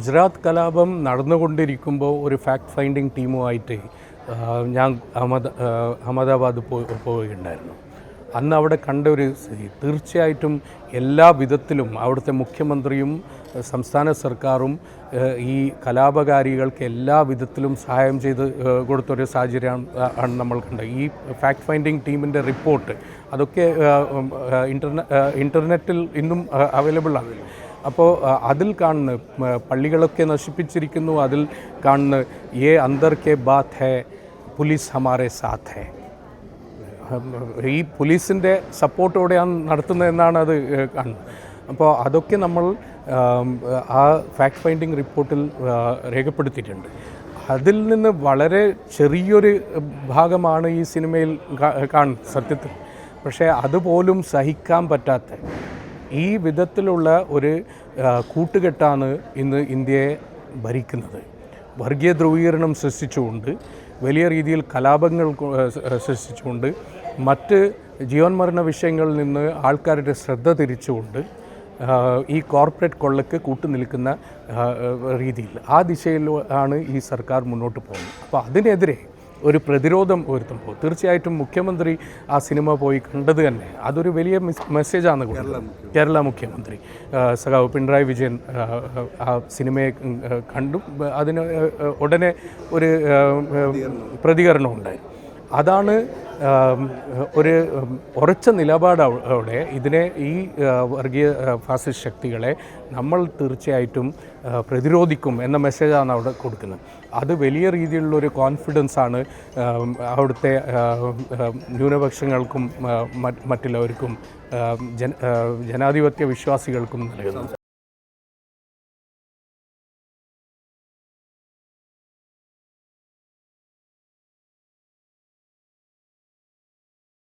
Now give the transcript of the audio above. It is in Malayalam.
ഗുജറാത്ത് കലാപം നടന്നുകൊണ്ടിരിക്കുമ്പോൾ ഒരു ഫാക്ട് ഫൈൻഡിങ് ടീമുമായിട്ട് ഞാൻ അഹമ്മദ് അഹമ്മദാബാദ് പോവുകയുണ്ടായിരുന്നു. അന്ന് അവിടെ കണ്ട ഒരു തീർച്ചയായിട്ടും എല്ലാ വിധത്തിലും അവിടുത്തെ മുഖ്യമന്ത്രിയും സംസ്ഥാന സർക്കാരും ഈ കലാപകാരികൾക്ക് എല്ലാ വിധത്തിലും സഹായം ചെയ്ത് കൊടുത്തൊരു സാഹചര്യമാണ് ആണ് നമ്മൾ കണ്ടത്. ഈ ഫാക്ട് ഫൈൻഡിങ് ടീമിന്റെ റിപ്പോർട്ട് അതൊക്കെ ഇന്റർനെ ഇന്റർനെറ്റിൽ ഇന്നും അവൈലബിൾ ആണ്. അപ്പോൾ അതിൽ കാണുന്ന പള്ളികളൊക്കെ നശിപ്പിച്ചിരിക്കുന്നു. അതിൽ കാണുന്ന ഏ അന്തർ കെ ബാത്ത് ഹേ പുലീസ് ഹമാരെ സാത്ത് ഹേ. ഈ പോലീസിന്റെ സപ്പോർട്ടോടെയാണ് നടത്തുന്നതെന്നാണ് അത് കാണുന്നത്. അപ്പോൾ അതൊക്കെ നമ്മൾ ആ ഫാക്ട് ഫൈൻഡിങ് റിപ്പോർട്ടിൽ രേഖപ്പെടുത്തിയിട്ടുണ്ട്. അതിൽ നിന്ന് വളരെ ചെറിയൊരു ഭാഗമാണ് ഈ സിനിമയിൽ കാണുന്നത് സത്യത്തിൽ. പക്ഷേ അതുപോലും സഹിക്കാൻ പറ്റാത്ത ഈ വിധത്തിലുള്ള ഒരു കൂട്ടുകെട്ടാണ് ഇന്ന് ഇന്ത്യയെ ഭരിക്കുന്നത്. വർഗീയ ധ്രുവീകരണം സൃഷ്ടിച്ചുകൊണ്ട് വലിയ രീതിയിൽ കലാപങ്ങൾ സൃഷ്ടിച്ചുകൊണ്ട് മറ്റ് ജീവൻമരണ വിഷയങ്ങളിൽ നിന്ന് ആൾക്കാരുടെ ശ്രദ്ധ തിരിച്ചുകൊണ്ട് ഈ കോർപ്പറേറ്റ് കൊള്ളക്ക് കൂട്ടുനിൽക്കുന്ന നിൽക്കുന്ന രീതിയിൽ ആ ദിശയിലാണ് ഈ സർക്കാർ മുന്നോട്ട് പോകുന്നത്. അപ്പോൾ അതിനെതിരെ ഒരു പ്രതിരോധം ഉയർത്തുമ്പോൾ തീർച്ചയായിട്ടും മുഖ്യമന്ത്രി ആ സിനിമ പോയി കണ്ടത് തന്നെ. അതൊരു വലിയ മിസ് മെസ്സേജാണ് കൊടുക്കുന്നത് കേരള മുഖ്യമന്ത്രി. സഖാവ് പിണറായി വിജയൻ ആ, സിനിമയെ കണ്ടു. അതിന് ഉടനെ ഒരു പ്രതികരണം ഉണ്ടായി. അതാണ് ഒരു ഉറച്ച നിലപാടോടെ ഇതിനെ ഈ വർഗീയ ഫാസിസ്റ്റ് ശക്തികളെ നമ്മൾ തീർച്ചയായിട്ടും പ്രതിരോധിക്കും എന്ന മെസ്സേജാണ് അവിടെ കൊടുക്കുന്നത്. അത് വലിയ രീതിയിലുള്ളൊരു കോൺഫിഡൻസ് ആണ് അവിടുത്തെ ന്യൂനപക്ഷങ്ങൾക്കും മറ്റുള്ളവർക്കും ജന ജനാധിപത്യ വിശ്വാസികൾക്കും നൽകുന്നത്.